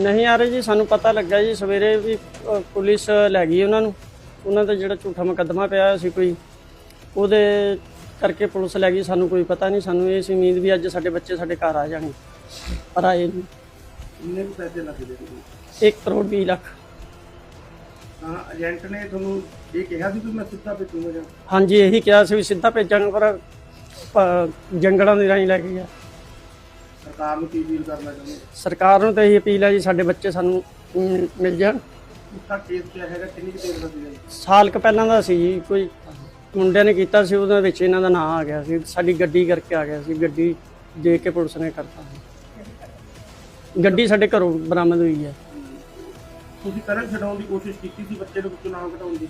ਨਹੀਂ ਆ ਰਹੇ ਜੀ ਸਾਨੂੰ ਪਤਾ ਲੱਗਾ ਜੀ ਸਵੇਰੇ ਵੀ ਅ, ਪੁਲਿਸ ਲੈ ਗਈ ਉਹਨਾਂ ਨੂੰ। ਉਹਨਾਂ ਦਾ ਜਿਹੜਾ ਝੂਠਾ ਮੁਕੱਦਮਾ ਪਿਆ ਹੋਇਆ ਸੀ ਕੋਈ ਉਹਦੇ ਕਰਕੇ ਪੁਲਿਸ ਲੈ ਗਈ ਸਾਨੂੰ ਕੋਈ ਪਤਾ ਨਹੀਂ। ਸਾਨੂੰ ਇਹ ਸੀ ਉਮੀਦ ਵੀ ਅੱਜ ਸਾਡੇ ਬੱਚੇ ਸਾਡੇ ਘਰ ਆ ਜਾਣਗੇ। ਪਰ ਆਏ ਨਹੀਂ ਕਿੰਨੇ ਕੁ ਪੈਸੇ ਲੱਗਦੇ ਨੇ? 1 ਕਰੋੜ 20 ਲੱਖ। ਹਾਂ ਏਜੰਟ ਨੇ ਤੁਹਾਨੂੰ ਇਹ ਕਿਹਾ ਸੀ ਕਿ ਮੈਂ ਸਿੱਧਾ ਭੇਜੂਗਾ ਜਾਂ? ਹਾਂਜੀ ਇਹੀ ਕਿਹਾ ਸੀ ਵੀ ਸਿੱਧਾ ਭੇਜਾਂਗੇ ਪਰ ਪ- ਜੰਗਲਾਂ ਦੀ ਰਾਹੀਂ ਲੈ ਕੇ ਗਿਆ। ਸਰਕਾਰ ਨੂੰ ਕੀ ਅਪੀਲ ਕਰਨਾ ਚਾਹੁੰਦੇ ਸਰਕਾਰ ਨੂੰ ਤਾਂ ਇਹੀ ਅਪੀਲ ਹੈ ਜੀ ਸਾਡੇ ਬੱਚੇ ਸਾਨੂੰ ਮਿਲ ਜਾਣ। ਉਸਦਾ ਕੇਸ ਕਿਆ ਹੈਗਾ ਕਿੰਨੀ ਕੁ ਦੇਰ ਦਾ ਸੀਗਾ ਜੀ? ਸਾਲ ਕ ਪਹਿਲਾਂ ਦਾ ਸੀ ਜੀ ਕੋਈ ਮੁੰਡਿਆਂ ਨੇ ਕੀਤਾ ਸੀ ਉਹਦੇ ਵਿੱਚ ਇਹਨਾਂ ਦਾ ਨਾਂ ਆ ਗਿਆ ਸੀ ਸਾਡੀ ਗੱਡੀ ਕਰਕੇ ਆ ਗਿਆ ਸੀ ਗੱਡੀ ਦੇ ਕੇ ਪੁਲਿਸ ਨੇ ਕਰਤਾ। ਗੱਡੀ ਸਾਡੇ ਘਰੋਂ ਬਰਾਮਦ ਹੋਈ ਹੈ। ਤੁਸੀਂ ਕਰਨ ਛਡਾਉਣ ਦੀ ਕੋਸ਼ਿਸ਼ ਕੀਤੀ ਸੀ ਬੱਚੇ ਨੂੰ ਵਿੱਚੋਂ ਨਾਮ ਘਟਾਉਣ ਦੀ?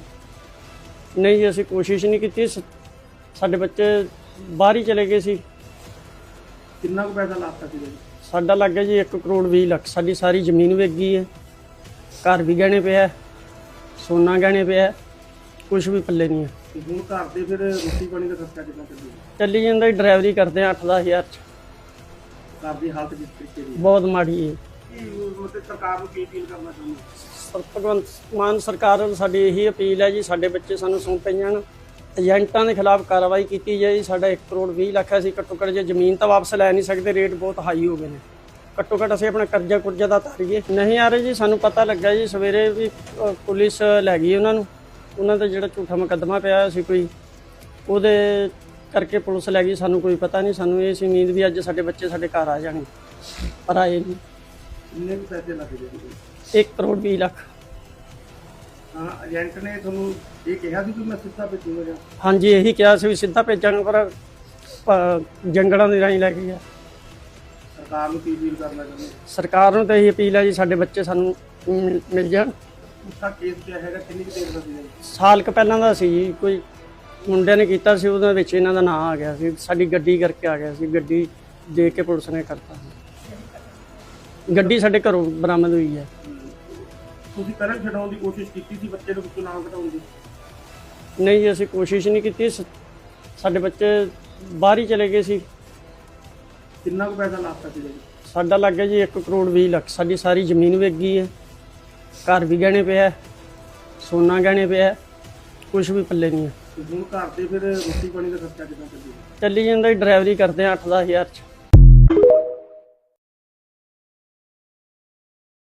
ਨਹੀਂ ਜੀ ਅਸੀਂ ਕੋਸ਼ਿਸ਼ ਨਹੀਂ ਕੀਤੀ। ਸ- ਸਾਡੇ ਬੱਚੇ ਬਾਹਰ ਹੀ ਚਲੇ ਗਏ ਸੀ। ਕਿੰਨਾ ਕੁ ਪੈਸਾ ਲਾਤਾ ਸੀਗਾ ਜੀ ਸਾਡਾ ਲੱਗ ਗਿਆ ਜੀ 1 ਕਰੋੜ 20 ਲੱਖ। ਸਾਡੀ ਸਾਰੀ ਜ਼ਮੀਨ ਵਿਕ ਗਈ ਹੈ। ਘਰ ਵੀ ਗਹਿਣੇ ਪਿਆ ਹੈ, ਸੋਨਾ ਗਹਿਣੇ ਪਿਆ ਕੁਝ ਵੀ ਪੱਲੇ ਨਹੀਂ ਹੈ। ਤੇ ਹੁਣ ਘਰ ਦੇ ਫਿਰ ਰੋਟੀ ਪਾਣੀ ਦਾ ਖਰਚਾ ਕਿੰਨਾ ਚੱਲੂਗਾ ਚੱਲੀ ਜਾਂਦਾ ਜੀ ਡਰਾਈਵਰੀ ਕਰਦੇ ਆ 8-10 ਹਜ਼ਾਰ ਚ। ਘਰ ਦੀ ਹਾਲਤ ਕਿਸ ਤਰੀਕੇ ਦੀ ਹੈ? ਬਹੁਤ ਮਾੜੀ ਹੈ। ਮਤਲਬ ਸਰਕਾਰ ਨੂੰ ਕੀ ਅਪੀਲ ਕਰਨਾ ਚਾਹੁੰਦੇ ਸਰ- ਭਗਵੰਤ ਮਾਨ ਸਰਕਾਰ ਨੂੰ ਸਾਡੀ ਇਹੀ ਅਪੀਲ ਹੈ ਜੀ ਸਾਡੇ ਬੱਚੇ ਸਾਨੂੰ ਸੌਂਪੇ ਜਾਣ ਏਜੰਟਾਂ ਦੇ ਖਿਲਾਫ ਕਾਰਵਾਈ ਕੀਤੀ ਜਾਏ ਜੀ। ਸਾਡਾ 1 ਕਰੋੜ 20 ਲੱਖ ਅਸੀਂ ਘੱਟੋ ਘੱਟ ਜੇ ਜ਼ਮੀਨ ਤਾਂ ਵਾਪਸ ਲੈ ਨਹੀਂ ਸਕਦੇ ਰੇਟ ਬਹੁਤ ਹਾਈ ਹੋ ਗਏ ਨੇ। ਘੱਟੋ ਘੱਟ ਅਸੀਂ ਆਪਣਾ ਕਰਜ਼ਾ ਕੁਰਜ਼ਾ ਦਾ ਤਾਰੀਏ ਨਹੀਂ ਆ ਰਹੇ ਜੀ ਸਾਨੂੰ ਪਤਾ ਲੱਗਾ ਜੀ ਸਵੇਰੇ ਵੀ ਅ, ਪੁਲਿਸ ਲੈ ਗਈ ਉਹਨਾਂ ਨੂੰ। ਉਹਨਾਂ ਦਾ ਜਿਹੜਾ ਝੂਠਾ ਮੁਕੱਦਮਾ ਪਿਆ ਹੋਇਆ ਸੀ ਕੋਈ ਉਹਦੇ ਕਰਕੇ ਪੁਲਿਸ ਲੈ ਗਈ ਸਾਨੂੰ ਕੋਈ ਪਤਾ ਨਹੀਂ। ਸਾਨੂੰ ਇਹ ਸੀ ਉਮੀਦ ਵੀ ਅੱਜ ਸਾਡੇ ਬੱਚੇ ਸਾਡੇ ਘਰ ਆ ਜਾਣਗੇ ਪਰ ਆਏ ਨਹੀਂ। ਕਿੰਨੇ ਪੈਸੇ ਲੱਗਦੇ ਨੇ 1 ਕਰੋੜ 20 ਲੱਖ। ਏਜੰਟ ਨੇ ਤੁਹਾਨੂੰ ਇਹ ਕਿਹਾ ਸੀ ਕਿ ਮੈਂ ਸਿੱਧਾ ਭੇਜੂਗਾ ਜਾਂ? ਹਾਂਜੀ ਇਹੀ ਕਿਹਾ ਸੀ ਵੀ ਸਿੱਧਾ ਭੇਜਾਂਗੇ ਪਰ ਪ- ਜੰਗਲਾਂ ਦੀ ਰਾਹੀਂ ਲੈ ਕੇ ਗਿਆ। ਸਰਕਾਰ ਨੂੰ ਕੀ ਅਪੀਲ ਕਰਨਾ ਚਾਹੁੰਦੇ ਸਰਕਾਰ ਨੂੰ ਤਾਂ ਇਹੀ ਅਪੀਲ ਹੈ ਜੀ ਸਾਡੇ ਬੱਚੇ ਸਾਨੂੰ ਮਿਲ- ਮਿਲ ਜਾਣ। ਉਸਦਾ ਕੇਸ ਕਿਆ ਹੈਗਾ? ਕਿੰਨੀ ਕੁ ਦੇਰ ਦਾ ਸੀਗਾ ਜੀ? ਸਾਲ ਕ ਪਹਿਲਾਂ ਦਾ ਸੀ ਜੀ ਕੋਈ ਮੁੰਡਿਆਂ ਨੇ ਕੀਤਾ ਸੀ ਉਹਦੇ ਵਿੱਚ ਇਹਨਾਂ ਦਾ ਨਾਂ ਆ ਗਿਆ ਸੀ ਸਾਡੀ ਗੱਡੀ ਕਰਕੇ ਆ ਗਿਆ ਸੀ ਗੱਡੀ ਦੇ ਕੇ ਪੁਲਿਸ ਨੇ ਕਰਤਾ ਗੱਡੀ ਸਾਡੇ ਘਰੋਂ ਬਰਾਮਦ ਹੋਈ ਹੈ। ਤੁਸੀਂ ਕਰਨ ਛਡਾਉਣ ਦੀ ਕੋਸ਼ਿਸ਼ ਕੀਤੀ ਸੀ ਬੱਚੇ ਨੂੰ ਵਿੱਚੋਂ ਨਾਮ ਘਟਾਉਣ ਦੀ? ਨਹੀਂ ਜੀ ਅਸੀਂ ਕੋਸ਼ਿਸ਼ ਨਹੀਂ ਕੀਤੀ। ਸ- ਸਾਡੇ ਬੱਚੇ ਬਾਹਰ ਹੀ ਚਲੇ ਗਏ ਸੀ। ਕਿੰਨਾ ਕੁ ਪੈਸਾ ਲਾਤਾ ਸੀਗਾ ਜੀ ਸਾਡਾ ਲੱਗ ਗਿਆ ਜੀ 1 ਕਰੋੜ 20 ਲੱਖ। ਸਾਡੀ ਸਾਰੀ ਜ਼ਮੀਨ ਵਿਕ ਗਈ ਹੈ। ਘਰ ਵੀ ਗਹਿਣੇ ਪਿਆ ਹੈ, ਸੋਨਾ ਗਹਿਣੇ ਪਿਆ ਕੁਝ ਵੀ ਪੱਲੇ ਨਹੀਂ ਹੈ। ਤੇ ਹੁਣ ਘਰ ਦੇ ਫਿਰ ਰੋਟੀ ਪਾਣੀ ਦਾ ਖਰਚਾ ਚੱਲੂਗਾ? ਚੱਲੀ ਜਾਂਦਾ ਜੀ ਡਰਾਈਵਰੀ ਕਰਦੇ ਆ 8-10 ਹਜ਼ਾਰ ਚ।